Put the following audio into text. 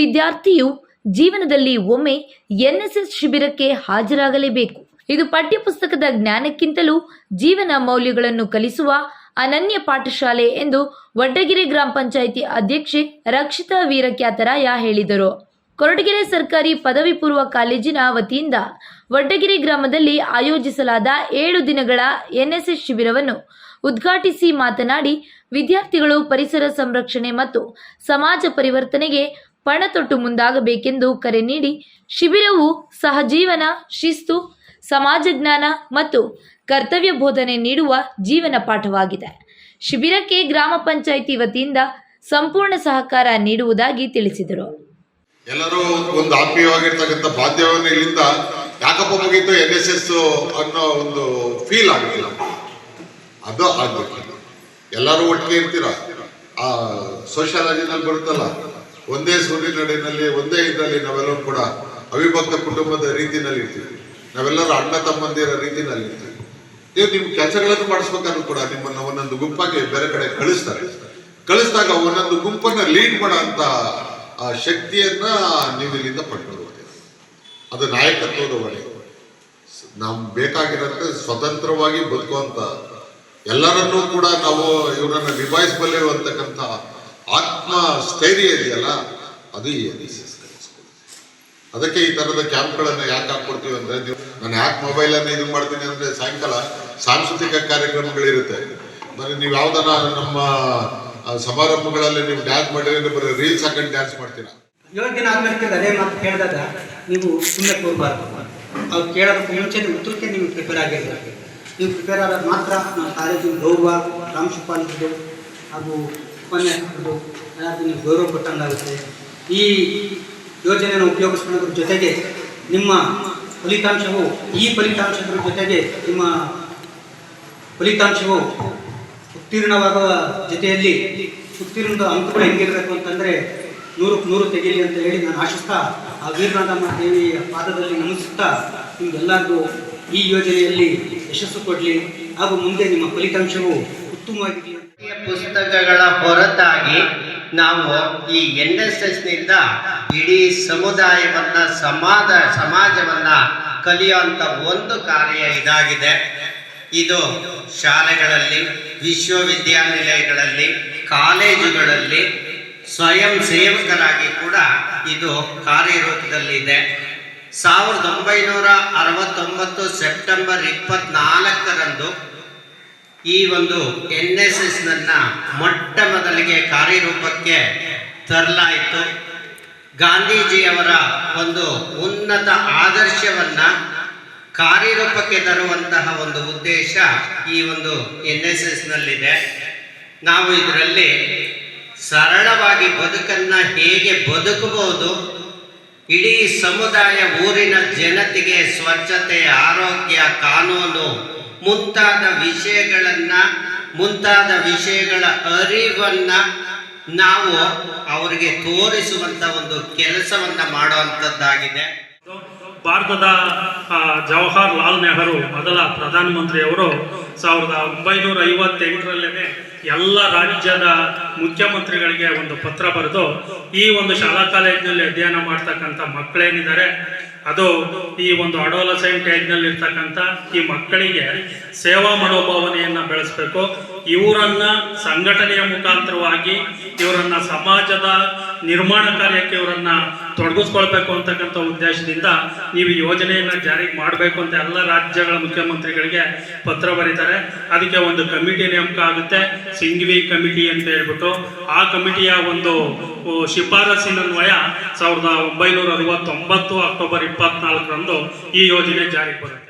ವಿದ್ಯಾರ್ಥಿಯು ಜೀವನದಲ್ಲಿ ಒಮ್ಮೆ ಎನ್ಎಸ್ಎಸ್ ಶಿಬಿರಕ್ಕೆ ಹಾಜರಾಗಲೇಬೇಕು. ಇದು ಪಠ್ಯಪುಸ್ತಕದ ಜ್ಞಾನಕ್ಕಿಂತಲೂ ಜೀವನ ಮೌಲ್ಯಗಳನ್ನು ಕಲಿಸುವ ಅನನ್ಯ ಪಾಠಶಾಲೆ ಎಂದು ವಡ್ಡಗೆರೆ ಗ್ರಾಮ ಪಂಚಾಯಿತಿ ಅಧ್ಯಕ್ಷೆ ರಕ್ಷಿತಾ ವೀರಕ್ಯಾತರಾಯ ಹೇಳಿದರು. ಕೊರಟಗೆರೆ ಸರ್ಕಾರಿ ಪದವಿ ಪೂರ್ವ ಕಾಲೇಜಿನ ವತಿಯಿಂದ ವಡ್ಡಗೆರೆ ಗ್ರಾಮದಲ್ಲಿ ಆಯೋಜಿಸಲಾದ ಏಳು ದಿನಗಳ ಎನ್ಎಸ್ಎಸ್ ಶಿಬಿರವನ್ನು ಉದ್ಘಾಟಿಸಿ ಮಾತನಾಡಿ, ವಿದ್ಯಾರ್ಥಿಗಳು ಪರಿಸರ ಸಂರಕ್ಷಣೆ ಮತ್ತು ಸಮಾಜ ಪರಿವರ್ತನೆಗೆ ಪಣತೊಟ್ಟು ಮುಂದಾಗಬೇಕೆಂದು ಕರೆ ನೀಡಿ, ಶಿಬಿರವು ಸಹಜೀವನ, ಶಿಸ್ತು ಸಮಾಜ ಜ್ಞಾನ ಮತ್ತು ಕರ್ತವ್ಯ ಬೋಧನೆ ನೀಡುವ ಜೀವನ ಪಾಠವಾಗಿದೆ. ಶಿಬಿರಕ್ಕೆ ಗ್ರಾಮ ಪಂಚಾಯಿತಿ ವತಿಯಿಂದ ಸಂಪೂರ್ಣ ಸಹಕಾರ ನೀಡುವುದಾಗಿ ತಿಳಿಸಿದರು. ಎಲ್ಲರೂ ಒಂದು ಆತ್ಮೀಯವಾಗಿರ್ತಕ್ಕಂಥ ಬಾಧ್ಯವನ್ನು ಇಲ್ಲಿಂದ ಯಾಕಪ್ಪ ಮುಗೀತು ಎನ್ ಎಸ್ ಎಸ್ ಅನ್ನೋ ಒಂದು ಫೀಲ್ ಆಗಲಿಲ್ಲ ಅದು ಆಗಬೇಕು. ಎಲ್ಲರೂ ಒಟ್ಟಿಗೆ ಇರ್ತೀರ? ಆ ಸೋಷಿಯಾಲಜಿನಲ್ಲಿ ಬರುತ್ತಲ್ಲ? ಒಂದೇ ಸೂರ್ಯನಡಿನಲ್ಲಿ ಒಂದೇ ಇದರಲ್ಲಿ ನಾವೆಲ್ಲರೂ ಕೂಡ ಅವಿಭಕ್ತ ಕುಟುಂಬದ ರೀತಿನಲ್ಲಿ ಇರ್ತೀವಿ ನಾವೆಲ್ಲರೂ ಅಣ್ಣ ತಮ್ಮಂದಿರ ರೀತಿನಲ್ಲಿ ಇರ್ತೀವಿ ನೀವು ನಿಮ್ಮ ಕೆಲಸಗಳನ್ನು ಮಾಡಿಸ್ಬೇಕಾದ್ರೂ ಕೂಡ ನಿಮ್ಮನ್ನ ಒಂದೊಂದು ಗುಂಪಾಗಿ ಬೇರೆ ಕಡೆ ಕಳಿಸ್ತಾರೆ. ಕಳಿಸಿದಾಗ ಒಂದೊಂದು ಗುಂಪನ್ನ ಲೀಡ್ ಮಾಡೋ ಅಂತ ಆ, ಶಕ್ತಿಯನ್ನ ನೀವು ಇಲ್ಲಿಂದ ಪಡ್ಕೊಳ್ಬೋದು ಅದು ನಾಯಕತ್ವದ ಹೊಣೆ. ನಮ್ ಬೇಕಾಗಿರೋಂಥ ಸ್ವತಂತ್ರವಾಗಿ ಬದುಕುವಂತ ಎಲ್ಲರನ್ನೂ ಕೂಡ ನಾವು ಇವರನ್ನ ನಿಭಾಯಿಸಬಲ್ಲೆವು ಅಂತಕ್ಕಂಥ ಆತ್ಮ ಸ್ಥೈರ್ಯ ಇದೆಯಲ್ಲ, ಅದು ಈ. ಅದಕ್ಕೆ ಈ ತರದ ಕ್ಯಾಂಪ್ಗಳನ್ನು ಯಾಕೆ ಹಾಕ್ಕೊಡ್ತೀವಿ ಅಂದ್ರೆ ನೀವು, ನಾನು ಯಾಕೆ ಮೊಬೈಲ್ ಅನ್ನ ಇದು ಮಾಡ್ತೀನಿ ಅಂದ್ರೆ ಸಾಯಂಕಾಲ ಸಾಂಸ್ಕೃತಿಕ ಕಾರ್ಯಕ್ರಮಗಳಿರುತ್ತೆ. ಮತ್ತೆ ನೀವು ಯಾವ್ದಾರ ನಮ್ಮ ಸಮಾರಂಭಗಳಲ್ಲಿ ನೀವು ಡ್ಯಾನ್ಸ್ ಮಾಡಿದ್ರೆ ಬರೀ ರೀಲ್ಸ್ ಹಾಕೊಂಡು ಡ್ಯಾನ್ಸ್ ಮಾಡ್ತೀರಾ? ಏಳು ದಿನ ಆದ್ಮೇಲೆ ಅದೇ ಮಾತು ಕೇಳಿದಾಗ ನೀವು ಸುಮ್ಮನೆ ಕೂರಬಾರ್ದು. ಅವ್ರು ಕೇಳೋದಕ್ಕೆ ಮುಂಚೆ ಉತ್ತರಕ್ಕೆ ನೀವು ಪ್ರಿಪೇರ್ ಆಗಿರಬೇಕು ನೀವು ಪ್ರಿಪೇರ್ ಆದಾಗ ಮಾತ್ರ ನಮ್ಮ ಕಾಲೇಜಿನ ಗೌರವ ಪ್ರಾಂಶುಪಾಲರದ್ದು ಹಾಗೂ ಉಪನ್ಯಾಸಕರದ್ದು ಕೊಟ್ಟು ಅದನ್ನು ಗೌರವ ಕೊಟ್ಟಂಗಾಗುತ್ತೆ. ಈ ಯೋಜನೆಯನ್ನು ಉಪಯೋಗಿಸ್ಕೊಳ್ಳೋದ್ರ ಜೊತೆಗೆ ನಿಮ್ಮ ಫಲಿತಾಂಶವು, ಈ ಫಲಿತಾಂಶದ ಜೊತೆಗೆ ನಿಮ್ಮ ಫಲಿತಾಂಶವು ಉತ್ತೀರ್ಣವಾಗುವ ಜೊತೆಯಲ್ಲಿ ಉತ್ತೀರ್ಣದ ಅಂಕಗಳು ಹೆಂಗಿರಬೇಕು ಅಂತಂದರೆ ನೂರಕ್ಕೆ ನೂರು ತೆಗೀಲಿ ಅಂತ ಹೇಳಿ ನಾನು ಆಶಿಸ್ತಾ, ಆ ವೀರನಾಥಮ್ಮ ದೇವಿಯ ಪಾದದಲ್ಲಿ ನಮಿಸುತ್ತಾ ನಿಮಗೆಲ್ಲರಿಗೂ ಈ ಯೋಜನೆಯಲ್ಲಿ ಯಶಸ್ಸು ಕೊಡಲಿ. ಹಾಗೂ ಮುಂದೆ ನಿಮ್ಮ ಫಲಿತಾಂಶವು ಉತ್ತಮವಾಗಿರಲಿ ಪುಸ್ತಕಗಳ ಹೊರತಾಗಿ ನಾವು ಈ ಎನ್ ಎಸ್ ಎಸ್ನಿಂದ ಇಡೀ ಸಮುದಾಯವನ್ನ ಸಮಾಜ ಸಮಾಜವನ್ನ ಕಲಿಯುವಂತ ಒಂದು ಕಾರ್ಯ ಇದಾಗಿದೆ. ಇದು ಶಾಲೆಗಳಲ್ಲಿ, ವಿಶ್ವವಿದ್ಯಾನಿಲಯಗಳಲ್ಲಿ, ಕಾಲೇಜುಗಳಲ್ಲಿ ಸ್ವಯಂ ಸೇವಕರಾಗಿ ಕೂಡ ಇದು ಕಾರ್ಯರೂಪದಲ್ಲಿದೆ. ಸಾವಿರದ ಒಂಬೈನೂರ ಅರವತ್ತೊಂಬತ್ತು ಸೆಪ್ಟೆಂಬರ್ ಇಪ್ಪತ್ನಾಲ್ಕರಂದು ಈ ಒಂದು ಎನ್ ಎಸ್ ಎಸ್ ನನ್ನ ಮೊಟ್ಟ ಮೊದಲಿಗೆ ಕಾರ್ಯರೂಪಕ್ಕೆ ತರಲಾಯಿತು. ಗಾಂಧೀಜಿಯವರ ಒಂದು ಉನ್ನತ ಆದರ್ಶವನ್ನು ಕಾರ್ಯರೂಪಕ್ಕೆ ತರುವಂತಹ ಒಂದು ಉದ್ದೇಶ ಈ ಒಂದು ಎನ್ ಎಸ್ ಎಸ್ನಲ್ಲಿದೆ. ನಾವು ಇದರಲ್ಲಿ ಸರಳವಾಗಿ ಬದುಕನ್ನು ಹೇಗೆ ಬದುಕಬಹುದು, ಇಡೀ ಸಮುದಾಯ ಊರಿನ ಜನತೆಗೆ ಸ್ವಚ್ಛತೆ, ಆರೋಗ್ಯ, ಕಾನೂನು ಮುಂತಾದ ವಿಷಯಗಳನ್ನ, ಮುಂತಾದ ವಿಷಯಗಳ ಅರಿವನ್ನ ನಾವು ಅವರಿಗೆ ತೋರಿಸುವಂತ ಒಂದು ಕೆಲಸವನ್ನ ಮಾಡುವಂತದ್ದಾಗಿದೆ. ಭಾರತದ ಜವಾಹರ್ ಲಾಲ್ ನೆಹರು, ಮೊದಲ ಪ್ರಧಾನಮಂತ್ರಿಯವರು ಸಾವಿರದ ಒಂಬೈನೂರ ಐವತ್ತೆಂಟರಲ್ಲೇ ಎಲ್ಲ ರಾಜ್ಯದ ಮುಖ್ಯಮಂತ್ರಿಗಳಿಗೆ ಒಂದು ಪತ್ರ ಬರೆದು, ಈ ಒಂದು ಶಾಲಾ ಕಾಲೇಜಿನಲ್ಲಿ ಅಧ್ಯಯನ ಮಾಡ್ತಕ್ಕಂಥ ಮಕ್ಕಳೇನಿದ್ದಾರೆ ಅದು ಈ ಒಂದು ಅಡೋಲಸೆಂಟ್ ಏಜ್ನಲ್ಲಿ ಇರ್ತಕ್ಕಂಥ ಈ ಮಕ್ಕಳಿಗೆ ಸೇವಾ ಮನೋಭಾವನೆಯನ್ನ ಬೆಳೆಸಬೇಕು. ಇವರನ್ನ ಸಂಘಟನೆಯ ಮುಖಾಂತರವಾಗಿ, ಇವರನ್ನ ಸಮಾಜದ ನಿರ್ಮಾಣ ಕಾರ್ಯಕ್ಕೆ ಇವರನ್ನ ತೊಡಗಿಸ್ಕೊಳ್ಬೇಕು ಅಂತಕ್ಕಂಥ ಉದ್ದೇಶದಿಂದ ನೀವು ಯೋಜನೆಯನ್ನು ಜಾರಿಗೆ ಮಾಡಬೇಕು ಅಂತ ಎಲ್ಲ ರಾಜ್ಯಗಳ ಮುಖ್ಯಮಂತ್ರಿಗಳಿಗೆ ಪತ್ರ ಬರೀತಾರೆ. ಅದಕ್ಕೆ ಒಂದು ಕಮಿಟಿ ನೇಮಕ ಆಗುತ್ತೆ. ಸಿಂಗ್ವಿ ಕಮಿಟಿ ಅಂತ ಹೇಳ್ಬಿಟ್ಟು ಆ ಕಮಿಟಿಯ ಒಂದು ಶಿಫಾರಸಿನನ್ವಯ ಸಾವಿರದ ಒಂಬೈನೂರ ಅರವತ್ತೊಂಬತ್ತು ಅಕ್ಟೋಬರ್ ಇಪ್ಪತ್ನಾಲ್ಕರಂದು ಈ ಯೋಜನೆ ಜಾರಿಗೆ ಬರುತ್ತೆ.